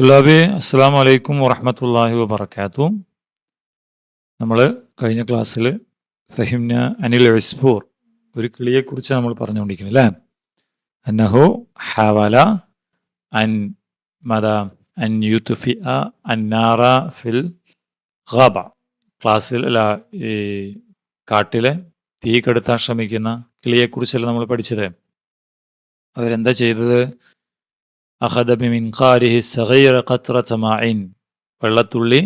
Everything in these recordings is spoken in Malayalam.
തുല്ലാബി അസ്സാം വലൈക്കും വറഹമത്തല്ലാഹി വബർക്കാത്തു നമ്മൾ കഴിഞ്ഞ ക്ലാസ്സിൽ ഫഹിംന അനിൽ ഇസ്ഫൂർ ഒരു കിളിയെക്കുറിച്ച് നമ്മൾ പറഞ്ഞുകൊണ്ടിരിക്കുന്നത് അല്ലേ? അന്നഹു ഹവല അൻ മത അൻ യൂത്തുഫി അന്നാറ ഫിൽ ഖാബ. ക്ലാസ്സിൽ അല്ല ഈ കാട്ടിലെ തീ കെടുത്താൻ ശ്രമിക്കുന്ന കിളിയെക്കുറിച്ചല്ല നമ്മൾ പഠിച്ചത്. അവരെന്താ ചെയ്തത്? അഹദ ബിമിൻകാരിഹി സഗൈറ ഖത്രത മാഇൻ വെള്ളത്തുള്ളി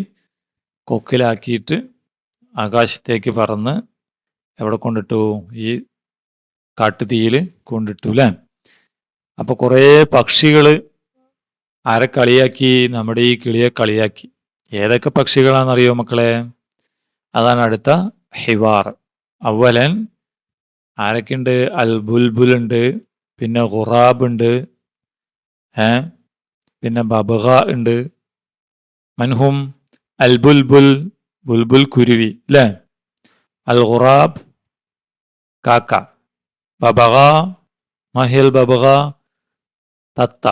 കൊക്കിലാക്കിയിട്ട് ആകാശത്തേക്ക് പറന്ന് എവിടെ കൊണ്ടിട്ടു? ഈ കാട്ടുതീയിൽ കൊണ്ടിട്ടു അല്ലേ അപ്പോൾ കുറേ പക്ഷികൾ ആരെ കളിയാക്കി? നമ്മുടെ ഈ കിളിയെ കളിയാക്കി. ഏതൊക്കെ പക്ഷികളാണെന്നറിയോ മക്കളെ? അതാണ് അടുത്ത ഹിവാർ. അവലൻ ആരൊക്കെയുണ്ട്? അൽ ബുൽബുൽ ഉണ്ട് പിന്നെ ഖുറാബ് ഉണ്ട് ഏ? പിന്നെ ബബഹ ഉണ്ട് മൻഹും അൽ ബുൽബുൽ ബുൽബുൽ കുരുവി അല്ലേ അൽ ഖുറാബ് കാക്ക. ബബഹ മഹിൽ ബബഹ തത്ത.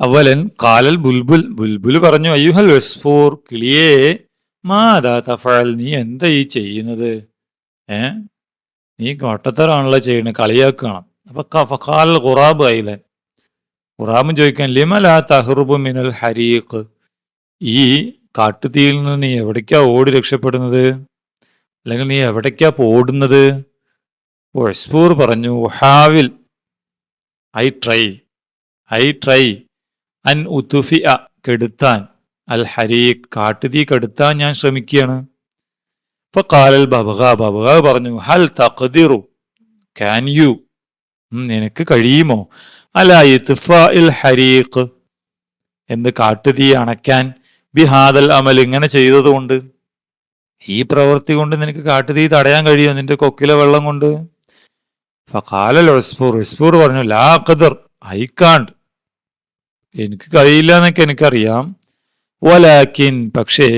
അവലൻ കാലൽ ബുൽബുൽ ബുൽബുൽ പറഞ്ഞു അയ്യുഹൽ വെസ്ഫൂർ കിളിയേ മാതാ തഫഴൽ നീ എന്താ ഈ ചെയ്യുന്നത്? ഏ? നീ കോട്ടത്തരാണല്ലോ ചെയ്യുന്നത് കളിയാക്കണം അപ്പൊ കാൽ ഖുറാബ് ആയില്ലേ? ഖുറാബ് ചോദിക്കാൻ ലിമലാ തഹ്റുബു മിനൽ ഹരീഖ്? ഈ കാട്ടുതീയിൽ നിന്ന് നീ എവിടേക്കാ ഓടി രക്ഷപ്പെടുന്നത്? അല്ലെങ്കിൽ നീ എവിടേക്കാ പോടുന്നത് ഒസ്ഫൂർ പറഞ്ഞു ഹാവിൽ ഐ ട്രൈ ഐ ട്രൈ അൻ ഉത്തുഫി അ കെടുത്താൻ അൽ ഹരീഖ് കാട്ടുതീ കെടുത്താൻ ഞാൻ ശ്രമിക്കുകയാണ്. ഇപ്പൊ കാലൽ ബബക ബബക പറഞ്ഞു ഹൽ തഖദിറു ക്യാൻ യു? നിനക്ക് കഴിയുമോ? അല ഇത്ഫാഇൽ ഹരീഖ് എന്ന് കാട്ടുതീ അണയ്ക്കാൻ ബിഹാദൽ അമൽ ഇങ്ങനെ ചെയ്തതുകൊണ്ട്. ഈ പ്രവൃത്തി കൊണ്ട് നിനക്ക് കാട്ടുതീ തടയാൻ കഴിയുമോ നിന്റെ കൊക്കിലെ വെള്ളം കൊണ്ട്. ഫഖാലൽ ഉസ്ഫൂർ. ഉസ്ഫൂർ പറഞ്ഞു ലാ ഖദർ ഐ കാണ്ട്. എനിക്ക് കഴിയില്ല എന്നൊക്കെ എനിക്കറിയാം. വലാക്കിൻ പക്ഷേ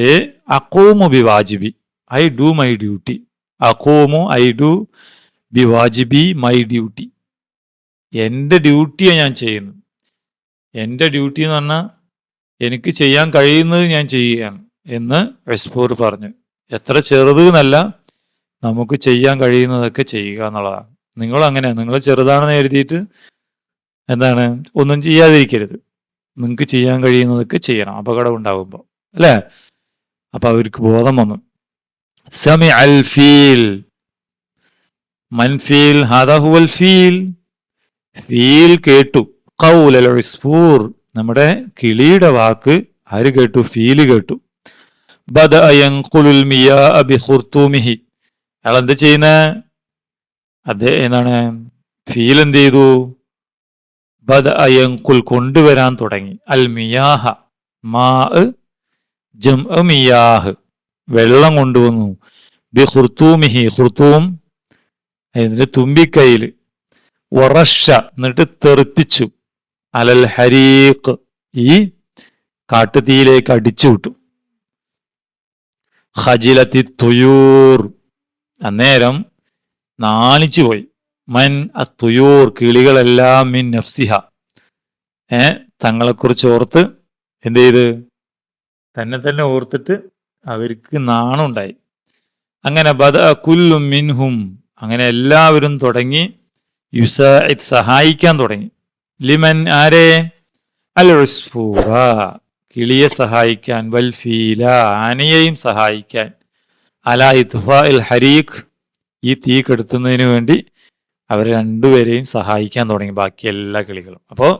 അക്കോമു ബി വാജിബി ഐ ഡു മൈ ഡ്യൂട്ടി. അക്കോമു ഐ ഡു ബി വാജിബി മൈ ഡ്യൂട്ടി. എന്റെ ഡ്യൂട്ടിയാണ് ഞാൻ ചെയ്യുന്നത്. എന്റെ ഡ്യൂട്ടി എന്ന് പറഞ്ഞാൽ എനിക്ക് ചെയ്യാൻ കഴിയുന്നത് ഞാൻ ചെയ്യുകയാണ് എന്ന് എസ്പോർ പറഞ്ഞു. എത്ര ചെറുത് എന്നല്ല നമുക്ക് ചെയ്യാൻ കഴിയുന്നതൊക്കെ ചെയ്യുക എന്നുള്ളതാണ്. നിങ്ങൾ അങ്ങനെ നിങ്ങൾ ചെറുതാണെന്ന് എഴുതിയിട്ട് എന്താണ് ഒന്നും ചെയ്യാതിരിക്കരുത്. നിങ്ങൾക്ക് ചെയ്യാൻ കഴിയുന്നതൊക്കെ ചെയ്യണം അപകടം ഉണ്ടാകുമ്പോൾ അല്ലേ? അപ്പൊ അവർക്ക് ബോധം വന്നു. സമി അൽ ഫീൽ. മൻഫീൽ ഹദഹുവൽ ഫീൽ. ഫീൽ കേട്ടു. ഉസ്ഫൂർ. നമ്മുടെ കിളിയുടെ വാക്ക് ആര് കേട്ടു? ഫീൽ കേട്ടു. ബദ അയങ്കുലുൽ മിയാ അബി അയാൾ എന്ത് ചെയ്യുന്ന? അതെ എന്താണ് ഫീൽ എന്ത് ചെയ്തു? ബദ അയങ്കുൽ കൊണ്ടുവരാൻ തുടങ്ങി. അൽ മിയാഹ. മാ മിയാഹ്. വെള്ളം കൊണ്ടുവന്നു. ബി ഹുർത്തൂമിഹി ഹുർത്തൂം എന്നിട്ട് തുമ്പിക്കൈയിൽ. ഉറഷ എന്നിട്ട് തെറിപ്പിച്ചു. അലൽ ഹരീഖ് ഈ കാട്ടുതീയിലേക്ക് അടിച്ചു വിട്ടു. ഹജിലത്തി തുയൂർ. അന്നേരം നാണിച്ചു പോയി. മൻ അ തുയൂർ കിളികളെല്ലാം മിൻ നഫ്സിഹ. ഏ തങ്ങളെക്കുറിച്ച് ഓർത്ത് എന്ത് ചെയ്ത്? തന്നെ തന്നെ ഓർത്തിട്ട് അവർക്ക് നാണുണ്ടായി. അങ്ങനെ ബദ കുല്ലും മിൻഹും. അങ്ങനെ എല്ലാവരും തുടങ്ങി യുസാഇദ് സഹായിക്കാൻ തുടങ്ങി. ലിമൻ ആരെ? അൽ കിളിയെ സഹായിക്കാൻ വൽഫീല ആനയെയും സഹായിക്കാൻ. അല ഇത്ഫ ഇൽ ഹരീഖ് ഈ തീ കെടുത്തുന്നതിന് വേണ്ടി അവർ രണ്ടുപേരെയും സഹായിക്കാൻ തുടങ്ങി ബാക്കി എല്ലാ കിളികളും. അപ്പോൾ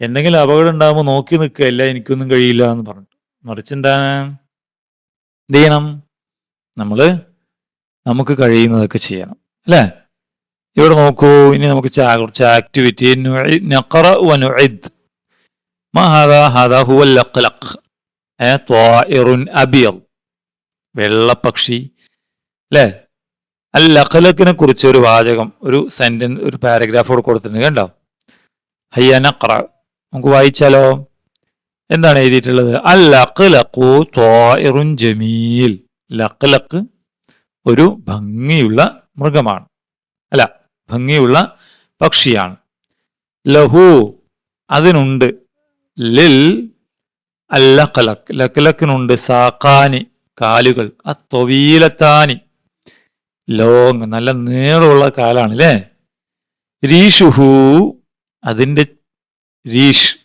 എന്തെങ്കിലും അപകടം ഉണ്ടാകുമ്പോൾ നോക്കി നിൽക്കുകയല്ല എനിക്കൊന്നും കഴിയില്ല എന്ന് പറഞ്ഞു മറിച്ച് എന്താണ്? എന്ത് ചെയ്യണം? നമ്മൾ നമുക്ക് കഴിയുന്നതൊക്കെ ചെയ്യണം. അല്ലേ? ഇവിടെ നോക്കൂ ഇനി നമുക്ക് കുറച്ച് ആക്ടിവിറ്റി നഖറ വനുഇദ് മാ വെള്ളപ്പക്ഷി. അല്ലേ അൽ കുറിച്ച് ഒരു വാചകം ഒരു സെന്റൻസ് ഒരു പാരഗ്രാഫ് കൂടെ കൊടുത്തിട്ടുണ്ട് കണ്ടോ? ഹയ്യ നഖറ. നമുക്ക് വായിച്ചാലോ? എന്താണ് എഴുതിയിട്ടുള്ളത്? അൽ ലഖ്ലഖു ജമീൽ. ലഖ്ലഖ് ഒരു ഭംഗിയുള്ള മൃഗമാണ്. അല്ല ഭംഗിയുള്ള പക്ഷിയാണ്. ലഹു അതിനുണ്ട്. ലിൽ അല്ലഖലക് ലക്കലക്കിനുണ്ട് സാക്കാനി കാലുകൾ. ആ തൊവീലത്താനി ലോങ് നല്ല നീളമുള്ള കാലാണ് അല്ലേ രീഷുഹു അതിന്റെ രീഷ്.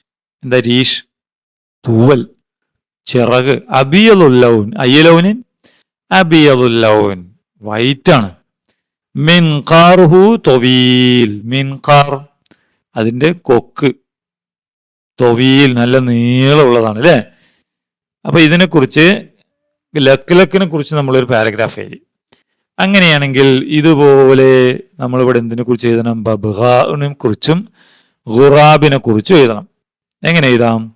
എന്താ രീഷ്? തൂവൽ. ചിറക്. അബിയലുല്ലൗൻ അയ്യലൗനിൻ? അബിയലുല്ലൗൻ വൈറ്റാണ്. മിൻകാർഹു തൊവീൽ. മിൻകാർ അതിന്റെ കൊക്ക്. തൊവീൽ നല്ല നീളമുള്ളതാണ് അല്ലേ അപ്പോൾ ഇതിനെക്കുറിച്ച് ലക്ക് ലക്കിനെ കുറിച്ച് നമ്മളൊരു പാരഗ്രാഫ് എഴുതി. അങ്ങനെയാണെങ്കിൽ ഇതുപോലെ നമ്മളിവിടെ എന്തിനെ കുറിച്ച് എഴുതണം? ബബ്ഹാനെ കുറിച്ചും ഖുറാബിനെ കുറിച്ചും എഴുതണം. എങ്ങനെ എഴുതാം?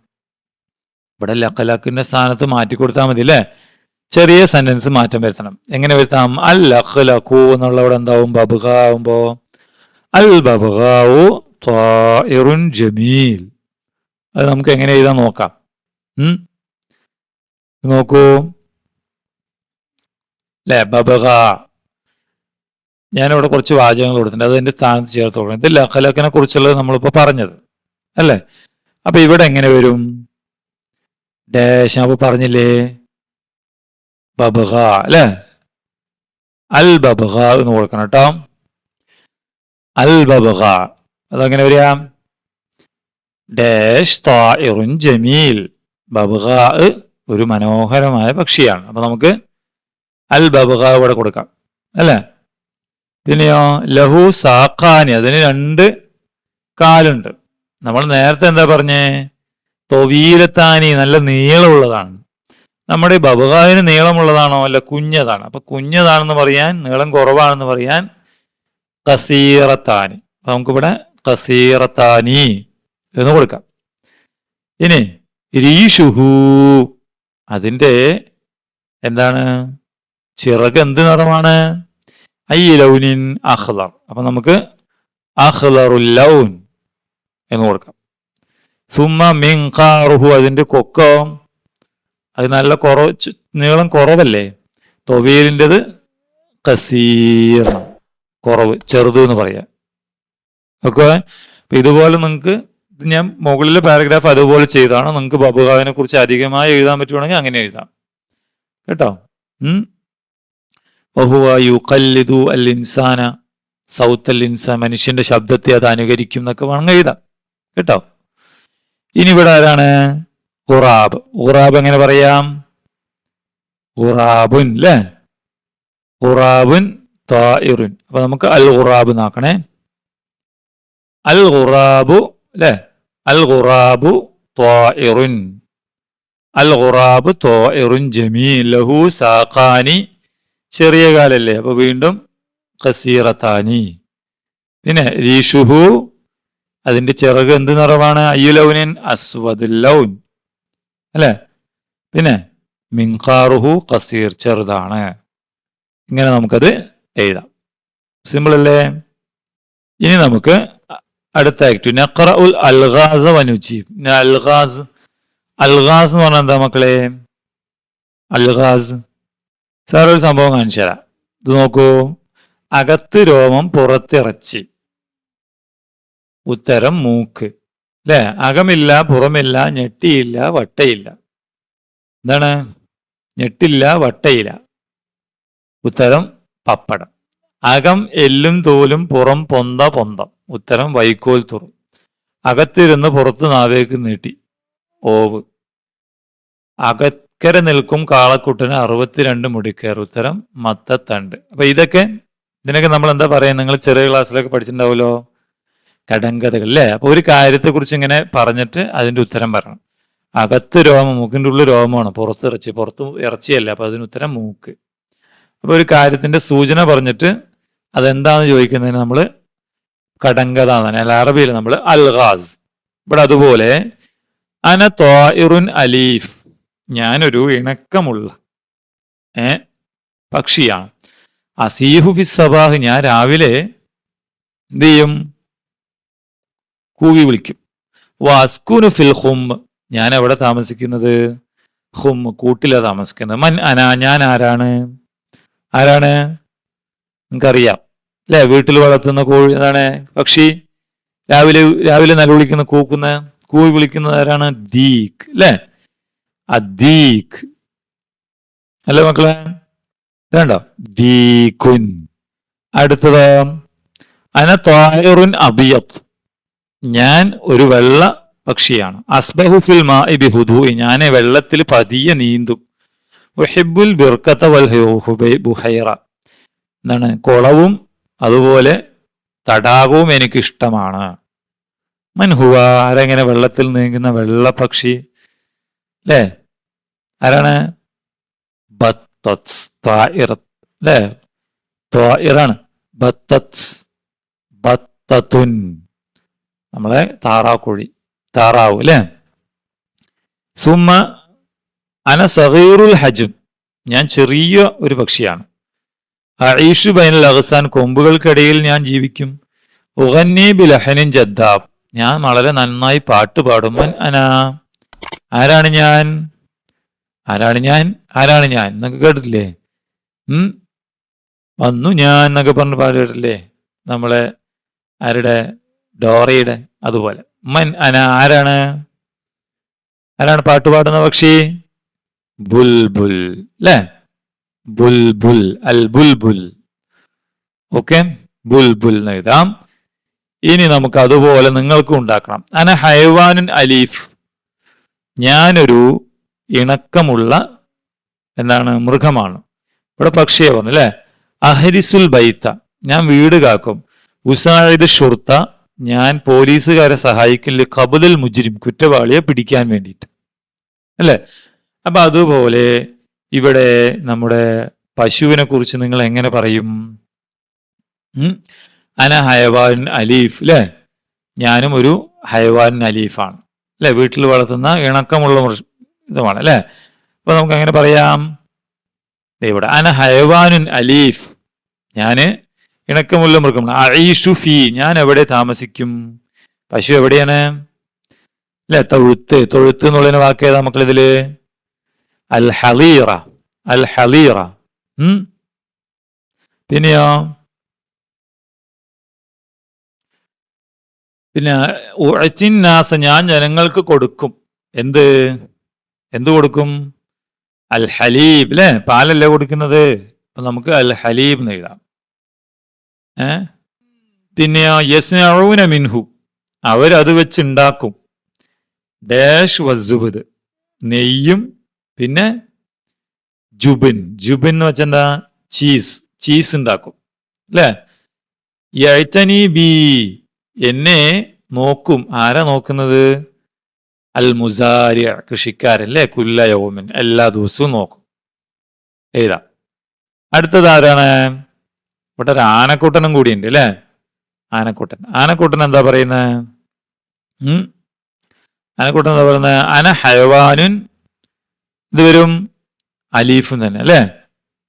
ഇവിടെ ലക്കലക്കിന്റെ സ്ഥാനത്ത് മാറ്റി കൊടുത്താൽ മതി അല്ലേ ചെറിയ സെന്റൻസ് മാറ്റം വരുത്തണം. എങ്ങനെ വരുത്താം? അൽ ലഖ്ലഖു ലഖു എന്നുള്ളവിടെ എന്താവും? ആവുമ്പോ അൽ ബബ്ഹാവു ത്വാഇറുൻ ജമീൽ. അത് നമുക്ക് എങ്ങനെ എഴുതാൻ നോക്കാം? നോക്കൂ. അല്ലേ ബബഹ ഞാനിവിടെ കുറച്ച് വാചകങ്ങൾ കൊടുത്തിട്ടുണ്ട്. അത് എന്റെ സ്ഥാനത്ത് ചേർത്ത് കൊടുക്കണം ഇത് ലഖലക്കിനെ കുറിച്ചുള്ളത് നമ്മളിപ്പോ പറഞ്ഞത്. അല്ലേ? അപ്പൊ ഇവിടെ എങ്ങനെ വരും? ഡാഷ് അപ്പൊ പറഞ്ഞില്ലേ? ബബഹ അല്ലേ? അൽ ബബ്ഗ എന്ന് കൊടുക്കണം കേട്ടോ. അൽ ബബ്ഗ അതെങ്ങനെ വരിക? ഡാഷ് താഇറുൻ ജമീൽ. ബബ്ഗ ഒരു മനോഹരമായ പക്ഷിയാണ്. അപ്പൊ നമുക്ക് അൽ ബബ്ഗ ഇവിടെ കൊടുക്കാം അല്ലേ? പിന്നെയോ ലഹു സാഖാനി. അതിന് രണ്ട് കാലുണ്ട്. നമ്മൾ നേരത്തെ എന്താ പറഞ്ഞേ? തൊവീലത്താനി നല്ല നീളമുള്ളതാണ്. നമ്മുടെ ബബുകാവിന് നീളമുള്ളതാണോ അല്ല കുഞ്ഞതാണ്? അപ്പൊ കുഞ്ഞതാണെന്ന് പറയാൻ നീളം കുറവാണെന്ന് പറയാൻ കസീറത്താനി. നമുക്കിവിടെ കസീറത്താനി എന്ന് കൊടുക്കാം. ഇനി രീഷുഹു. അതിന്റെ എന്താണ്? ചിറക് എന്ത് നിറമാണ്? ഐ ലൗനിൻ അഹ്ലർ അപ്പൊ നമുക്ക് അഹ്ലറു ലൗൻ എന്ന് കൊടുക്കാം. സുമ്മ മിങ്കാറുഹു അതിന്റെ കൊക്കോ. അത് നല്ല കുറവ് നീളം കുറവല്ലേ? തൊവീലിന്റെത് കസീറാണ് കുറവ് ചെറുത് എന്ന് പറയാം. ഓക്കെ? ഇതുപോലെ നിങ്ങൾക്ക് ഞാൻ മുകളിലെ പാരഗ്രാഫ് അതുപോലെ ചെയ്താണ്. നിങ്ങൾക്ക് ബബുഹാവിനെ കുറിച്ച് അധികമായി എഴുതാൻ പറ്റുവാണെങ്കിൽ അങ്ങനെ എഴുതാം. കേട്ടോ? ബഹുവ യുഖല്ലിദു അൽ ഇൻസാന സൗത്ത് അൽ മനുഷ്യന്റെ ശബ്ദത്തെ അത് അനുകരിക്കും എന്നൊക്കെ വേണമെങ്കിൽ എഴുതാം. കേട്ടോ? ഇനി ഇവിടെ ആരാണ്? ഖുറാബ്. ഖുറാബ് എങ്ങനെ പറയാം? ഖുറാബുൻ അല്ലേ ഖുറാബുൻ തായിറുൻ അപ്പൊ നമുക്ക് അൽ ഖുറാബ് നോക്കണേ. അൽ ഖുറാബു അല്ലേ അൽ ഖുറാബു തായിറുൻ അൽ ഖുറാബ് തായിറുൻ ജമീ ലഹു സാഖാനി. ചെറിയ കാലല്ലേ. അപ്പൊ വീണ്ടും കസീറത്താനി പിന്നെ രീഷുഹു. അതിന്റെ ചിറക് എന്ത് നിറമാണ് അയ്യുലൗനിൻ അസ്വദുൽ ലൗൻ. അല്ലേ? പിന്നെ മിങ്കാറുഹു കസീർ ചെറുതാണ്. ഇങ്ങനെ നമുക്കത് എഴുതാം. സിമ്പിൾ അല്ലേ ഇനി നമുക്ക് അടുത്ത ആക്ട് നഖറ ഉൽ അൽഗാസ് വനുജീബ് അൽഗാസ് അൽഗാസ് എന്ന് പറഞ്ഞാൽ എന്താ മക്കളെ? അൽഗാസ്. സാർ ഒരു സംഭവം കാണിച്ചു തരാം. ഇത് നോക്കൂ. അകത്ത് രോമം പുറത്തിറച്ചി. ഉത്തരം മൂക്ക്. അല്ലേ അകമില്ല പുറമില്ല ഞെട്ടിയില്ല വട്ടയില്ല. എന്താണ്? ഞെട്ടില്ല വട്ടയില്ല. ഉത്തരം പപ്പടം. അകം എല്ലും തോലും പുറം പൊന്ത പൊന്തം. ഉത്തരം വൈക്കോൽ തുറു. അകത്തിരുന്ന് പുറത്ത് നാവേക്ക് നീട്ടി. ഓവ്. അകക്കര നിൽക്കും കാളക്കുട്ടന് അറുപത്തിരണ്ട് മുടിക്കേർ ഉത്തരം മത്തത്തണ്ട്. അപ്പൊ ഇതൊക്കെ ഇതിനൊക്കെ നമ്മൾ എന്താ പറയാ നിങ്ങൾ ചെറിയ ക്ലാസ്സിലൊക്കെ പഠിച്ചിട്ടുണ്ടാവുമല്ലോ? കടങ്കഥകൾ അല്ലേ? അപ്പൊ ഒരു കാര്യത്തെക്കുറിച്ച് ഇങ്ങനെ പറഞ്ഞിട്ട് അതിന്റെ ഉത്തരം പറയണം. അകത്ത് രോമം മൂക്കിന്റെ ഉള്ളിൽ രോമമാണ്. പുറത്ത് ഇറച്ചി പുറത്ത് ഇറച്ചിയല്ല. അപ്പോൾ അതിന് ഉത്തരം മൂക്ക്. അപ്പോൾ ഒരു കാര്യത്തിന്റെ സൂചന പറഞ്ഞിട്ട് അതെന്താന്ന് ചോദിക്കുന്നതിന് നമ്മൾ കടങ്കഥ എന്നാണ്. അല്ല അറബിയിൽ നമ്മൾ അൽഗാസ്. ഇവിടെ അതുപോലെ അന തോയിറുൻ അലീഫ്. ഞാനൊരു ഇണക്കമുള്ള ഏ പക്ഷിയാണ്. അസീഹു ഫി സബാഹ് ഞാൻ രാവിലെ എന്ത് ചെയ്യും? കൂവി വിളിക്കും. വാസ്കുനു ഫിൽ ഹും ഞാൻ എവിടെ താമസിക്കുന്നത്? ഹും കൂട്ടിലാണ് താമസിക്കുന്നത്. മൻ അനാ ഞാൻ ആരാണ്? ആരാണ്? നിങ്ങൾക്കറിയാം. അല്ലെ? വീട്ടിൽ വളർത്തുന്ന കോഴി അതാണ് പക്ഷി. രാവിലെ രാവിലെ നിലവിളിക്കുന്ന കൂക്കുന്ന കൂവി വിളിക്കുന്നത് ആരാണ്? ദീഖ്. അല്ലേ? അദീഖ് അല്ലേ മക്കളെ? വേണ്ടോ ദീഖുൻ. അടുത്തത് അന ത്വായറുൻ അബിയത് ഞാൻ ഒരു വെള്ള പക്ഷിയാണ്. അസ്ബഹു ഫിൽ ഞാൻ വെള്ളത്തിൽ പതിയെ നീന്തും. ഉഹിബുൽ ബിർക്കത്ത വൽ ബുഹൈറ. എന്താണ്? കുളവും അതുപോലെ തടാകവും എനിക്ക് ഇഷ്ടമാണ് മൻഹുവ ആരെങ്ങനെ വെള്ളത്തിൽ നീങ്ങുന്ന വെള്ള പക്ഷി? അല്ലേ ആരാണ്? അല്ലേ ത്വാഇറാണ് ബത്തത്സ് ബത്തത്തുൻ. നമ്മളെ താറാവ് കോഴി താറാവ് അല്ലേ? സുമ അന സഹീറുൽ ഹജും ഞാൻ ചെറിയ ഒരു പക്ഷിയാണ്. അഈഷു ബൈനൽ അഹസാൻ കൊമ്പുകൾക്കിടയിൽ ഞാൻ ജീവിക്കും. ഉഹന്നി ബിലഹനിൻ ജദ്ദാബ്. ഞാൻ വളരെ നന്നായി പാട്ട് പാടുമ്പൻ അനാ. ആരാണ് ഞാൻ? ആരാണ് ഞാൻ? ആരാണ് ഞാൻ? എന്നൊക്കെ കേട്ടിട്ടില്ലേ? ഉം? വന്നു ഞാൻ എന്നൊക്കെ പറഞ്ഞ് കേട്ടില്ലേ നമ്മളെ ആരുടെ ഡോറയുടെ അതുപോലെ. മൻ അന ആരാണ്? ആരാണ് പാട്ട് പാടുന്ന പക്ഷി? ബുൽബുൽ. അല്ലേ ബുൽബുൽ. അൽ ബുൽബുൽ. ഓക്കെ? ബുൽബുൽ എഴുതാം. ഇനി നമുക്ക് അതുപോലെ നിങ്ങൾക്കും ഉണ്ടാക്കണം. അന ഹൈവാനുൻ അലീഫ്. ഞാനൊരു ഇണക്കമുള്ള എന്താണ് മൃഗമാണ്. ഇവിടെ പക്ഷിയെ പറഞ്ഞു അല്ലെ അഹരിസുൽ ബൈത്ത. ഞാൻ വീട് കാക്കും. ഉസായിദ് ഷുർത്ത ഞാൻ പോലീസുകാരെ സഹായിക്കില്ല കബുദൽ മുജിരിം കുറ്റവാളിയെ പിടിക്കാൻ വേണ്ടിയിട്ട്. അല്ലേ? അപ്പൊ അതുപോലെ ഇവിടെ നമ്മുടെ പശുവിനെ കുറിച്ച് നിങ്ങൾ എങ്ങനെ പറയും? അന ഹയവാൻ അലീഫ് അല്ലേ ഞാനും ഒരു ഹയവാൻ അലീഫാണ്. അല്ലെ വീട്ടിൽ വളർത്തുന്ന ഇണക്കമുള്ള ഇതുമാണ് അല്ലെ അപ്പൊ നമുക്ക് എങ്ങനെ പറയാം? ഇവിടെ അന ഹയവാനുൻ അലീഫ് ഞാൻ ഇണക്കമുള്ള മൃഗമാണ് ഐഷുഫി ഞാൻ എവിടെ താമസിക്കും? പശു എവിടെയാണ്? അല്ലെ തൊഴുത്ത് തൊഴുത്ത് എന്നുള്ളതിന് വാക്ക് ഏതാ മക്കളിതിൽ? അൽ ഹലീറ അൽ ഹലീറ പിന്നെയോ? പിന്നെ ഉഴച്ചിന്നാസ ഞാൻ ജനങ്ങൾക്ക് കൊടുക്കും. എന്ത്? എന്ത് കൊടുക്കും? അൽ ഹലീബ് അല്ലേ പാലല്ലേ കൊടുക്കുന്നത്? അപ്പൊ നമുക്ക് അൽ ഹലീബ് എന്ന് എഴുതാം. ഏ? പിന്നെയോ യസ്നഊന മിൻഹു അവരത് വെച്ചുണ്ടാക്കും. ഡാഷ് വസുബുദ് നെയ്യും പിന്നെ ജുബിൻ. ജുബിൻ എന്ന് വെച്ചെന്താ ചീസ്. ചീസ് ഉണ്ടാക്കും. അല്ലേ? യഴ്ത്തനി ബി എന്നെ നോക്കും. ആരാ നോക്കുന്നത്? അൽ മുസാരിയ കൃഷിക്കാരല്ലേ കുല്ല യൗമിൻ. എല്ലാ ദിവസവും നോക്കും. എഴുതാം അടുത്തത് ആരാണ്? ഇവിടെ ഒരു ആനക്കൂട്ടനും കൂടിയുണ്ട് അല്ലേ? ആനക്കൂട്ടൻ. ആനക്കൂട്ടൻ എന്താ പറയുന്നത് ആനക്കൂട്ടൻ എന്താ പറയുന്നത് അന ഹയവാനുൻ ഇത് വരും അലീഫും തന്നെ അല്ലേ?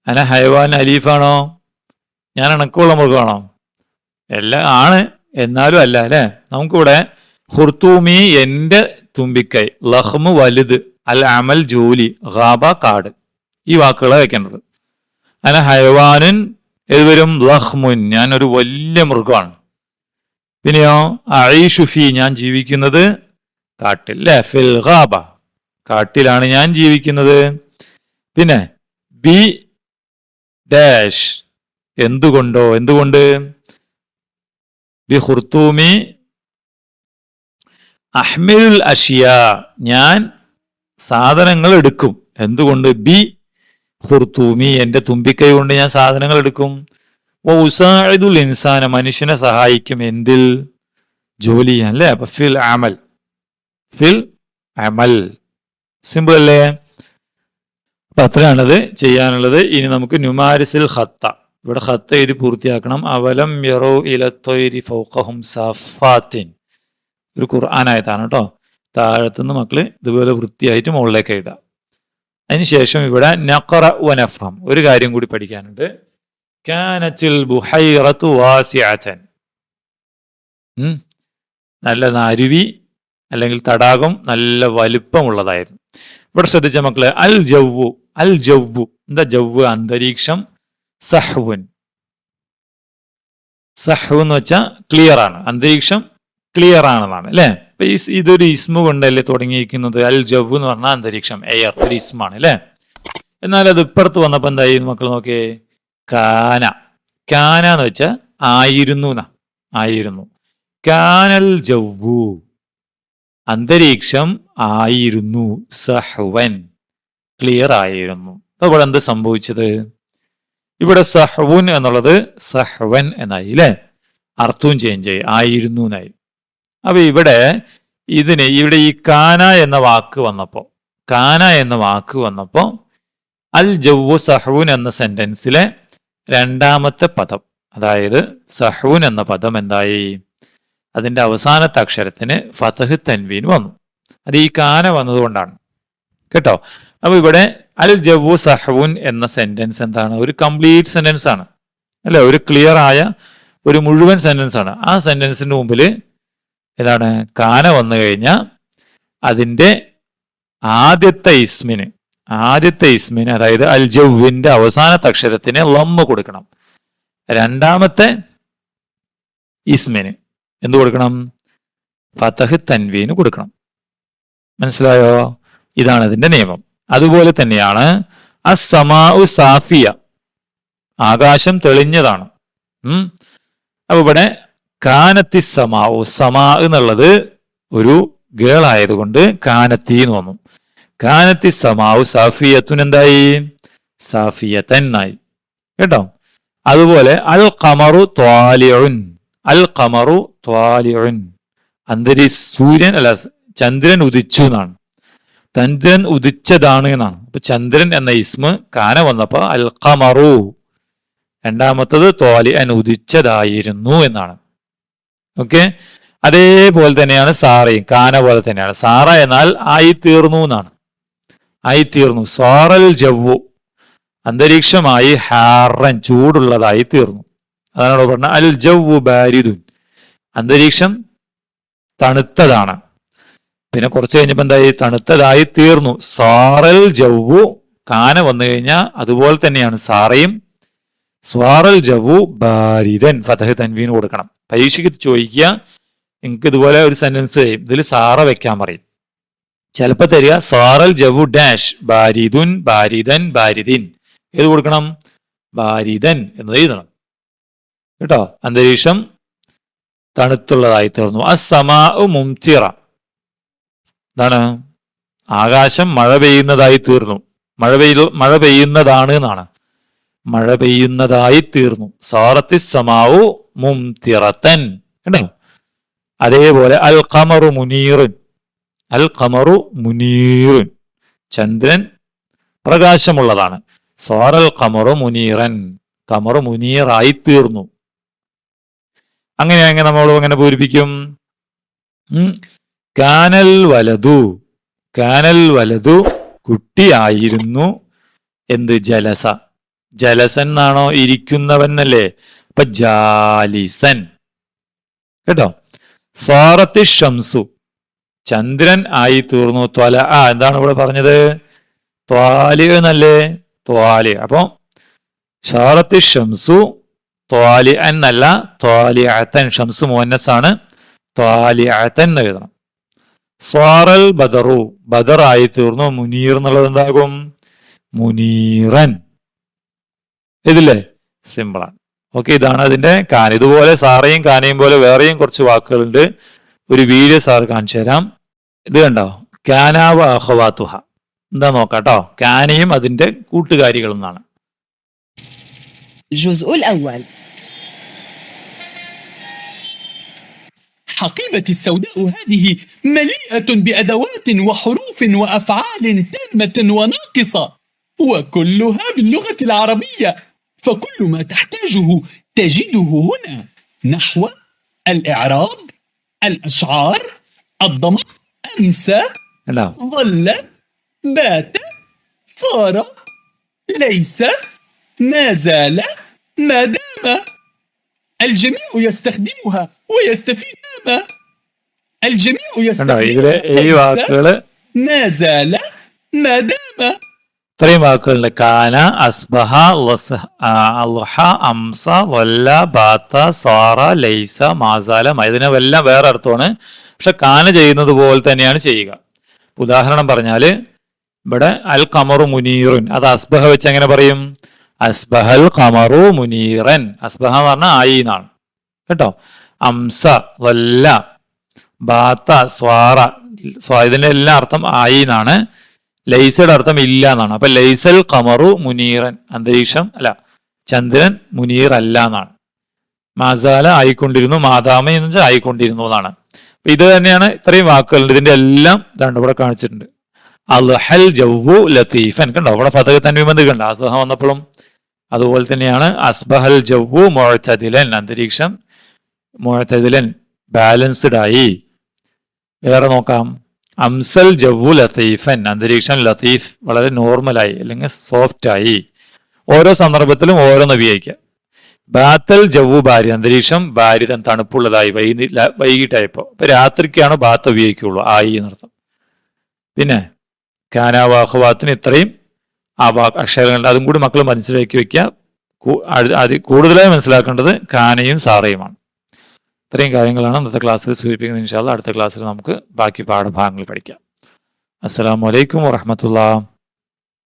അന ഹയവാൻ അലീഫാണോ? ഞാൻ ഇണക്കമുള്ള മൃഗമാണോ എല്ലാം ആണ് എന്നാലും അല്ല അല്ലേ? നമുക്കിവിടെ ഹുർത്തൂമി എന്റെ തുമ്പിക്കൈ ലഹ്മു വലുത് അൽ അമൽ ജോലി റാബ കാട്. ഈ വാക്കുകളെ വെക്കേണ്ടത്. അന ഹയവാനുൻ ഇത് വരും ലഹ്മുൻ ഞാൻ ഒരു വലിയ മൃഗമാണ്. പിന്നെയോ അഴീഷുഫി ഞാൻ ജീവിക്കുന്നത് കാട്ടിൽ ഫിൽ ഖാബ കാട്ടിലാണ് ഞാൻ ജീവിക്കുന്നത്. പിന്നെ ബി ഡാഷ്. എന്തുകൊണ്ടോ? എന്തുകൊണ്ട്? ബി ഹുർത്തൂമി അഹ്മിൽ അഷിയ. ഞാൻ സാധനങ്ങൾ എടുക്കും. എന്തുകൊണ്ട്? ബി ഹുർത്തൂമി എന്റെ തുമ്പിക്കൈ കൊണ്ട് ഞാൻ സാധനങ്ങൾ എടുക്കും. ഓ ഉസാഇദുൽ ഇൻസാന മനുഷ്യനെ സഹായിക്കും. എന്തിൽ? ജോലി ചെയ്യാൻ അല്ലേ? അപ്പൊ ഫിൽ അമൽ. ഫിൽ അമൽ. സിമ്പിൾ അല്ലേ? അപ്പൊ അത്രയാണത് ചെയ്യാനുള്ളത്. ഇനി നമുക്ക് ന്യൂമാരിസിൽ ഹത്ത ഇവിടെ ഹത്ത എഴുതി പൂർത്തിയാക്കണം. അവലം യറോ ഇലത്തൊരി ഫൗഖഹും സഫാത്തിൻ. ഒരു ഖുർആനായതാണ് കേട്ടോ. താഴത്തുനിന്ന് മക്കൾ ഇതുപോലെ വൃത്തിയായിട്ട് മുകളിലേക്ക് എഴുതാം. അതിനുശേഷം ഇവിടെ നഖറ വനഫം ഒരു കാര്യം കൂടി പഠിക്കാനുണ്ട്. കാനത്തിൽ ബുഹൈറത്തു വാസിയാച്ചൻ. നല്ല അരുവി അല്ലെങ്കിൽ തടാകം നല്ല വലുപ്പമുള്ളതായിരുന്നു. ഇവിടെ ശ്രദ്ധിച്ച മക്കളെ അൽ ജവ്വു അൽ ജവ്വു. എന്താ ജവ്വ്? അന്തരീക്ഷം സഹ്വുൻ. സഹു എന്ന് വെച്ചാൽ ക്ലിയർ ആണ്. അന്തരീക്ഷം ക്ലിയർ ആണെന്നാണ് അല്ലേ? അപ്പൊ ഈ ഇതൊരു ഇസ്മു കൊണ്ടല്ലേ തുടങ്ങിയിരിക്കുന്നത്? അൽ ജവ് എന്ന് പറഞ്ഞാൽ അന്തരീക്ഷം എയർ ഒരു ഇസ്മാണ് അല്ലേ എന്നാൽ അത് ഇപ്പുറത്ത് വന്നപ്പോൾ എന്തായി മക്കൾ നോക്കിയേ? കാന. കാന എന്ന് വെച്ചാൽ ആയിരുന്നു എന്നാ ആയിരുന്നു. കാനൽ ജവ്വു. അന്തരീക്ഷം ആയിരുന്നു സഹ്വൻ. ക്ലിയർ ആയിരുന്നു. ഇവിടെ എന്ത് സംഭവിച്ചത്? ഇവിടെ സഹ്വുൻ എന്നുള്ളത് സഹ്വൻ എന്നായി അല്ലേ അർത്ഥവും ചേഞ്ച് ആയി. ആയിരുന്നു എന്നായി. അപ്പൊ ഇവിടെ ഇതിന് ഇവിടെ ഈ കാന എന്ന വാക്ക് വന്നപ്പോ കാന എന്ന വാക്ക് വന്നപ്പോ അൽ ജവ്വു സഹൂൻ എന്ന സെന്റൻസിലെ രണ്ടാമത്തെ പദം അതായത് സഹൂൻ എന്ന പദം എന്തായി? അതിന്റെ അവസാനത്തെ അക്ഷരത്തിന് ഫതഹ് തൻവീൻ വന്നു. അത് ഈ കാന വന്നതുകൊണ്ടാണ്. കേട്ടോ? അപ്പൊ ഇവിടെ അൽ ജവ്വു സഹവുൻ എന്ന സെന്റൻസ് എന്താണ്? ഒരു കംപ്ലീറ്റ് സെന്റൻസ് ആണ്. അല്ലെ? ഒരു ക്ലിയർ ആയ ഒരു മുഴുവൻ സെന്റൻസ് ആണ്. ആ സെന്റൻസിന്റെ മുമ്പിൽ ഏതാണ്? കാന വന്നു കഴിഞ്ഞാൽ അതിന്റെ ആദ്യത്തെ ഇസ്മിന് ആദ്യത്തെ ഇസ്മിന് അതായത് അൽ ജൗവിന്റെ അവസാനത്തെ അക്ഷരത്തിന് ലമ്മ് കൊടുക്കണം. രണ്ടാമത്തെ ഇസ്മിന് എന്ത് കൊടുക്കണം? ഫതഹ് തൻവീന് കൊടുക്കണം. മനസ്സിലായോ? ഇതാണ് ഇതിന്റെ നിയമം. അതുപോലെ തന്നെയാണ് അസമാഉ സാഫിയ. ആകാശം തെളിഞ്ഞതാണ്. അപ്പൊ ഇവിടെ കാനത്തി സമാവു സമാ എന്നുള്ളത് ഒരു ഗേൾ ആയതുകൊണ്ട് കാനത്തി എന്ന് വന്നു കാനത്തി സമാവു സാഫിയത്തുൻ എന്തായി? എന്നായി കേട്ടോ? അതുപോലെ അൽ കമറു ത്വാലിയുൻ അൽ കമറു ത്വാലിയുൻ അന്തരി സൂര്യൻ അല്ല ചന്ദ്രൻ ഉദിച്ചു എന്നാണ്. ചന്ദ്രൻ ഉദിച്ചതാണ് എന്നാണ്. അപ്പൊ ചന്ദ്രൻ എന്ന ഇസ്മ കാന വന്നപ്പോ അൽ കമറു രണ്ടാമത്തത് തോലി അൻ ഉദിച്ചതായിരുന്നു എന്നാണ്. ഓക്കെ? അതേപോലെ തന്നെയാണ് സാറയും കാന പോലെ തന്നെയാണ്. സാറ എന്നാൽ ആയി തീർന്നു എന്നാണ്. ആയി തീർന്നു സാറൽ ജവ്വു. അന്തരീക്ഷമായി ഹാറൻ ചൂടുള്ളതായി തീർന്നു. അതാണ് പറഞ്ഞത്. പറഞ്ഞ അൽ ജവ്വു ബാരിദുൻ. അന്തരീക്ഷം തണുത്തതാണ്. പിന്നെ കുറച്ച് കഴിഞ്ഞപ്പോൾ എന്തായി? തണുത്തതായി തീർന്നു. സാറൽ ജവ്വു കാന വന്നു കഴിഞ്ഞാൽ അതുപോലെ തന്നെയാണ് സാറയും. സ്വാറൽ ജവു ബാരിദൻ ഫതഹ് തൻവീൻ കൊടുക്കണം. പരീക്ഷയ്ക്ക് ചോദിക്കുക നിങ്ങൾക്ക് ഇതുപോലെ ഒരു സെന്റൻസ് ഇതിൽ സാറ വെക്കാൻ പറയും. ചിലപ്പോൾ തരിക സാറൽ ജവു ഡാഷ് ബാരിദുൻ ബാരിദൻ ബാരിദിൻ ഏത് കൊടുക്കണം? ബാരിദൻ എന്ന് എഴുതണം. കേട്ടോ? അന്തരീക്ഷം തണുത്തുള്ളതായി തീർന്നു. അസമാ മുംതിറ. എന്താണ്? ആകാശം മഴ പെയ്യുന്നതായി തീർന്നു. മഴ പെയ്യ മഴ പെയ്യുന്നതാണ് എന്നാണ്. മഴ പെയ്യുന്നതായി തീർന്നു. സാറത്തി സമാവു മും തിറത്തൻ കേട്ടോ അതേപോലെ അൽ ഖമറു മുനീറുൻ. അൽ ഖമറു മുനീറുൻ. ചന്ദ്രൻ പ്രകാശമുള്ളതാണ്. സാറൽ ഖമറു മുനീറൻ. ഖമറു മുനീറായി തീർന്നു. അങ്ങനെയാണെങ്കിൽ നമ്മൾ എങ്ങനെ പൂരിപ്പിക്കും. കാനൽ വലതു കാനൽ വലതു കുട്ടിയായിരുന്നു എന്ത് ജലസ. ജലസൻ എന്നാണോ ഇരിക്കുന്നവൻ എന്നല്ലേ അപ്പൊ ജാലിസൻ. കേട്ടോ? സാറത്തി ഷംസു. ചന്ദ്രൻ ആയി തീർന്നു ത്വല. ആ എന്താണ് ഇവിടെ പറഞ്ഞത്? ത്വാലി എന്നല്ലേ? ത്വാലി. അപ്പൊ ഷാറത്തി ഷംസു ത്വാലി എന്നല്ല ത്വാലി അത്തൻ. ഷംസ് മോന്നസാണ് ത്വാലി അത്തൻ എന്ന് എഴുതണം. സ്വാറൽ ബദറു. ബദർ ആയി തീർന്നു മുനീർ എന്നുള്ളത് എന്താകും? മുനീറൻ. ഇതില്ലേ സിമ്പിളാണ് ഓക്കെ ഇതാണ് അതിന്റെ കാന ഇതുപോലെ സാറയും കാനയും പോലെ വേറെയും കുറച്ച് വാക്കുകളുണ്ട് ഒരു വീഡിയോ സാർ കാണിച്ചു തരാം ഇത് കണ്ടോ കാനാവ അഹവാത്തുഹ എന്താ നോക്കാട്ടോ കാനയും അതിന്റെ കൂട്ടുകാരികളും എന്നാണ് الجزء الأول حقيبتي السوداء هذه مليئة بأدوات وحروف وأفعال تامة وناقصة وكلها باللغة العربية فكل ما تحتاجه تجده هنا نحو الإعراب الأشعار الضم أمسى لا ظل بات صار ليس ما زال ما دام. الجميع يستخدمها ويستفيد ما الجميع يستخدمها ما زال ما دام. ഇത്രയും വാക്കുകളുണ്ട് കാന അസ്ബഹ അൽഹ അംസ വല്ല ബാത്ത സാറ ലൈസ മാസാല ഇതിനെല്ലാം വേറെ അർത്ഥമാണ്. പക്ഷെ കാന ചെയ്യുന്നത് പോലെ തന്നെയാണ് ചെയ്യുക. ഉദാഹരണം പറഞ്ഞാൽ ഇവിടെ അൽ കമറു മുനീറുൻ. അത് അസ്ബഹ വെച്ച് എങ്ങനെ പറയും? അസ്ബഹൽ കമറു മുനീറൻ. അസ്ബഹ എന്ന് പറഞ്ഞാൽ ആയി എന്നാണ്. കേട്ടോ? അംസ വല്ല ബാത്ത സ്വാറ സ്വാ ഇതിന്റെ എല്ലാ അർത്ഥം ആയി എന്നാണ്. ലൈസയുടെ അർത്ഥം ഇല്ല എന്നാണ് അപ്പൊ ലൈസൽ കമറു മുനീറൻ അന്തരീക്ഷം അല്ല ചന്ദ്രൻ മുനീർ അല്ല എന്നാണ് മാസാല ആയിക്കൊണ്ടിരുന്നു മാതാമ എന്ന് വെച്ചാൽ ആയിക്കൊണ്ടിരുന്നു എന്നാണ്. അപ്പൊ ഇത് തന്നെയാണ് ഇത്രയും വാക്കുകളുണ്ട്. ഇതിന്റെ എല്ലാം രണ്ടു ഇവിടെ കാണിച്ചിട്ടുണ്ട്. അൽഹൽ ജവ്വു ലത്തീഫൻ. കണ്ടോ അവിടെ ഫതക തൻവിമന്ത് കണ്ടോ? അസുഖം വന്നപ്പോഴും അതുപോലെ തന്നെയാണ്. അസ്ബഹൽ ജവ്വു മുഴച്ചതിലൻ അന്തരീക്ഷം മുഴച്ചതിലൻ ബാലൻസ്ഡ് ആയി. വേറെ നോക്കാം. അംസൽ ജവ്വു ലത്തീഫൻ അന്തരീക്ഷം ലത്തീഫ് വളരെ നോർമലായി അല്ലെങ്കിൽ സോഫ്റ്റ് ആയി ഓരോ സന്ദർഭത്തിലും ഓരോന്ന് ഉപയോഗിക്കുക ബാത്തൽ ജവ്വു ബാരി അന്തരീക്ഷം ബാരിതൻ തണുപ്പുള്ളതായി വൈകി വൈകിട്ടായപ്പോ ഇപ്പൊ രാത്രിക്കാണ് ബാത്ത് ഉപയോഗിക്കുള്ളൂ ആയി എന്നർത്ഥം. പിന്നെ കാനാവാഹവാത്തിന് ഇത്രയും ആ വാ അക്ഷരങ്ങളുണ്ട് അതും കൂടി മക്കൾ മനസ്സിലാക്കി വെക്കുക കൂടുതലായി മനസ്സിലാക്കേണ്ടത് കാനയും സാറയുമാണ്. ഇത്രയും കാര്യങ്ങളാണ് ഇന്നത്തെ ക്ലാസ്സിൽ സൂചിപ്പിക്കുന്നത്. ഇൻഷാല്ല അടുത്ത ക്ലാസ്സിൽ നമുക്ക് ബാക്കി പാഠഭാഗങ്ങൾ പഠിക്കാം. അസ്സാം വലൈക്കും വറഹമത്തുള്ള